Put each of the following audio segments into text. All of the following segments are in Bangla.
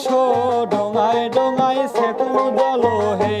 এসো ডোঙায় ডোঙায় সেতু দল হে।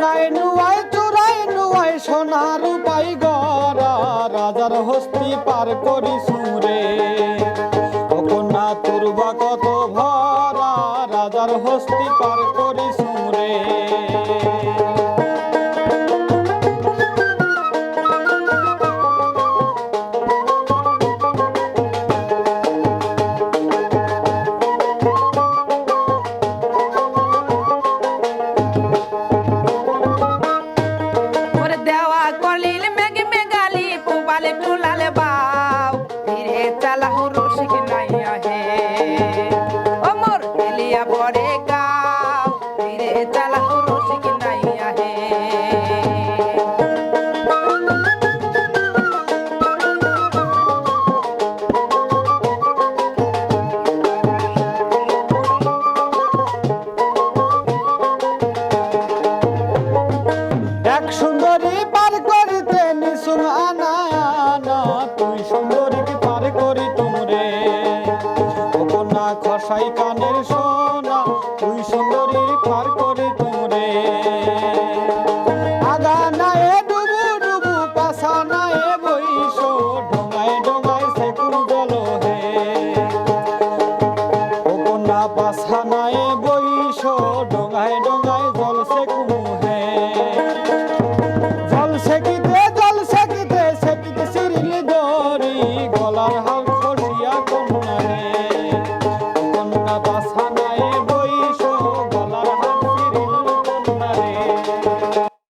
সোনায় নুয়ায় চোরাই নুয়ায় সোনা রূপাই গড়া, রাজার হস্তি পার করি সুরে কখন না তোর কত ভরা, রাজার হস্তি পার করি রসিক নাইয়া হে অমর এলিয়া পরে গাও ধীরে চালাও রসিক এক সুন্দরী সাই কানের সোনা, তুই সুন্দরী পার করে তোরে আগা নায়ে ডুবু ডুবু, পাশা নায়ে বইস ডোঙায় ডোঙায় সেকুর জল হে